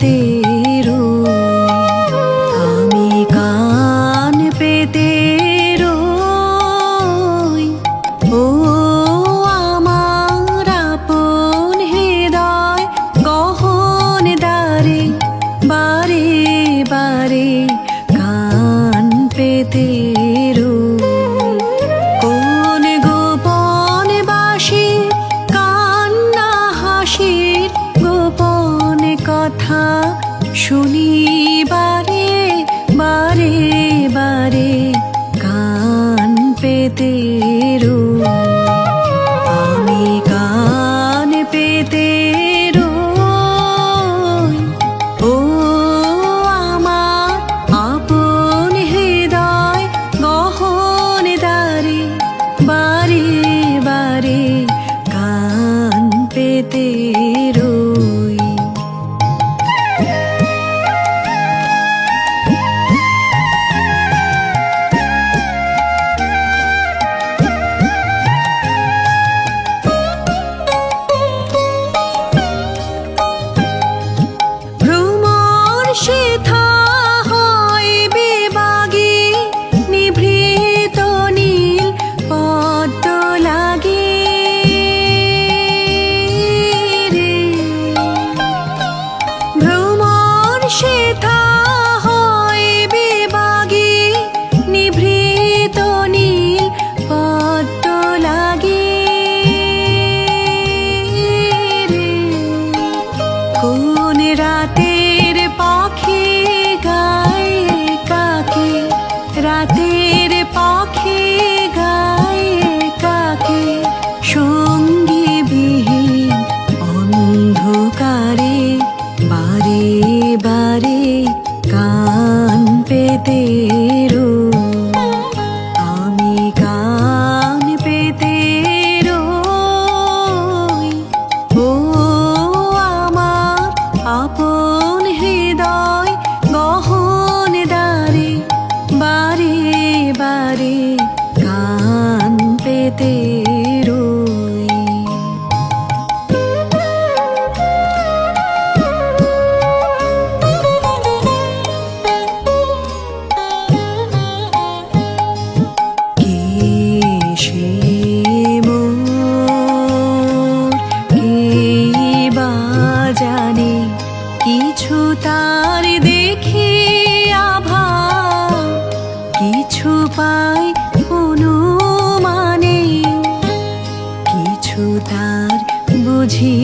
ti. শুনি বারে বারে বারে গান পেতে কিছু তার দেখি আভা কিছু পাই অনুমানে কিছু তার বুঝি